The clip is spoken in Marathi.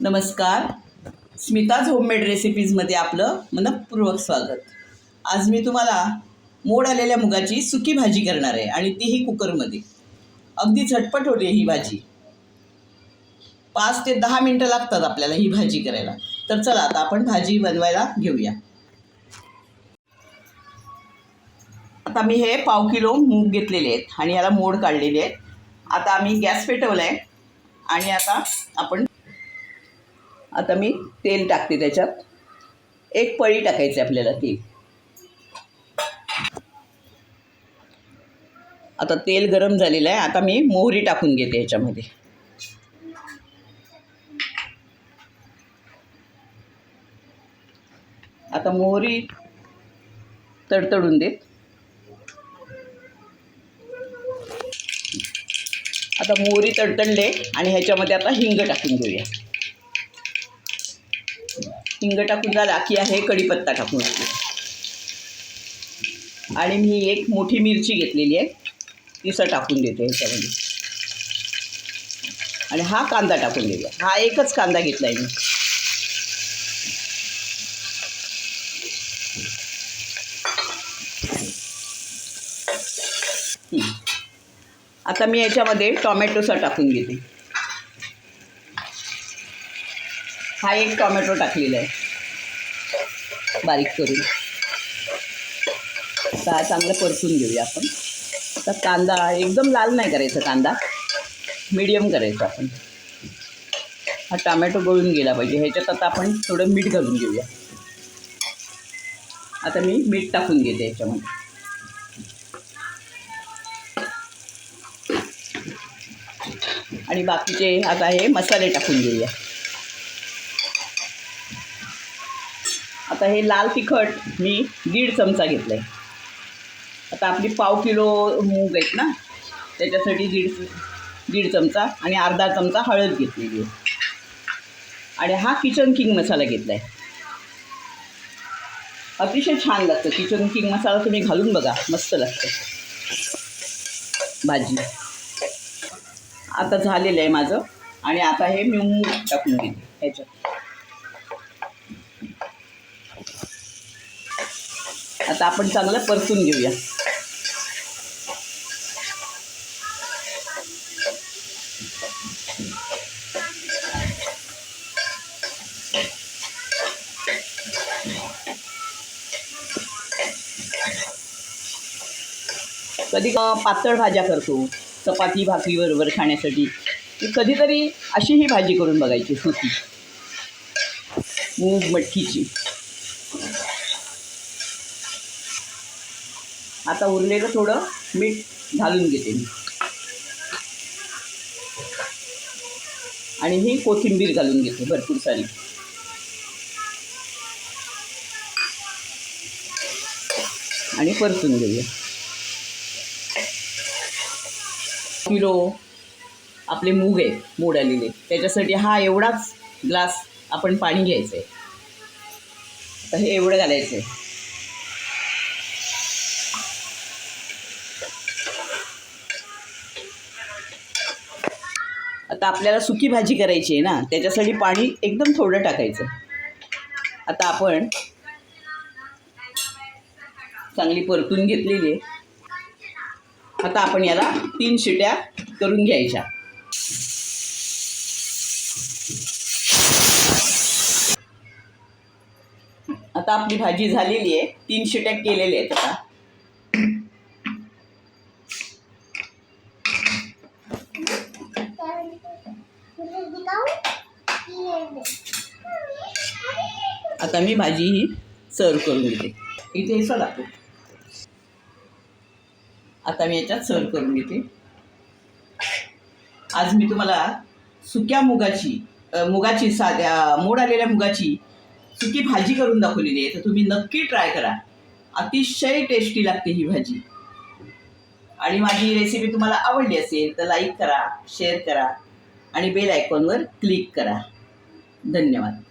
नमस्कार. स्मिताज होममेड रेसिपीजमध्ये आपलं मनपूर्वक स्वागत. आज मी तुम्हाला मोड आलेल्या मुगाची सुकी भाजी करणार आहे आणि तीही कुकरमध्ये. अगदी झटपट होते ही भाजी. पाच ते दहा मिनटं लागतात आपल्याला ही भाजी करायला. तर चला आता आपण भाजी बनवायला घेऊया. आता मी हे पाव किलो मूग घेतलेले आहेत आणि याला मोड काढलेले आहेत. आता आम्ही गॅस पेटवला आहे आणि आता आपण आता मी तेल टाकते त्याच्यात. एक पळी टाकायची आपल्याला ती. आता तेल गरम झालेलं आहे. आता मी मोहरी टाकून घेते याच्यामध्ये. आता मोहरी तडतडून देत. आता मोहरी तडतडले आणि ह्याच्यामध्ये आता हिंग टाकून घेऊया. हिंग टाकून झाला की आहे कढीपत्ता टाकून घेऊ आणि मी एक मोठी मिरची घेतलेली आहे तिसं टाकून देते ह्याच्यामध्ये. आणि हा कांदा टाकून देतो. हा एकच कांदा घेतला आहे मी आता मी याच्यामध्ये टॉमॅटोसा टाकून घेते. हा एक टॉमॅटो टाकलेला आहे. बारीक करून. आता चांगलं परतून घेऊया आपण. आता कांदा एकदम लाल नाही करायचा कांदा. मीडियम करायचा आपण. हा टॉमॅटो गळून गेला पाहिजे. ह्याच्यात आता आपण थोडं मीठ घालून घेऊया. आता मी मीठ टाकून घेते ह्याच्यामध्ये आणि बाकीचे आता हे मसाले टाकून घेऊया. आता हे लाल तिखट मी दीड चमचा घेतला आहे आता आपली पाव किलो मूग आहेत ना त्याच्यासाठी दीड दीड चमचा आणि अर्धा चमचा हळद घेतलेली आहे. आणि हा किचन किंग मसाला घेतला आहे अतिशय छान लागतं किचन किंग मसाला तुम्ही घालून बघा मस्त लागतं. भाजी. आता झालेलं आहे माझं. आणि आता हे मी मूग टाकून घेते ह्याच्यात. आता आपण चांगलं परतून घेऊया. कधी क- पातळ भाज्या करतो चपाती भाकरी बरोबर खाण्यासाठी. कधीतरी अशी ही भाजी करून बघायची होती. मूग मटकीची. आता उरलेलं थोडं मीठ घालून घेते मी. आणि ही कोथिंबीर घालून घेते भरपूर सारी. आणि परतून घेऊया. किलो आपले मूग आहेत मोड आलेले त्याच्यासाठी हा एवढाच ग्लास आपण पाणी घ्यायचं आहे तर हे एवढं घालायचं आहे आता आपल्याला सुकी भाजी करायची आहे ना त्याच्यासाठी पाणी एकदम थोडं टाकायचं. आता आपण चांगली परतून घेतलेली आहे. आता आपण याला तीन शिट्या करून घ्यायच्या. आता आपली भाजी झालेली आहे. तीन शिट्या केलेल्या आहेत आता. आता मी भाजी ही सर्व करून घेते. इथे हे आता मी याच्यात सर्व करून घेते. आज मी तुम्हाला सुक्या मुगाची मुगाची साध्या मोड आलेल्या मुगाची सुकी भाजी करून दाखवलेली आहे. तर तुम्ही नक्की ट्राय करा. अतिशय टेस्टी लागते ही भाजी. आणि माझी रेसिपी तुम्हाला आवडली असेल तर लाईक करा शेअर करा. आणि बेल आयकॉनवर क्लिक करा. धन्यवाद.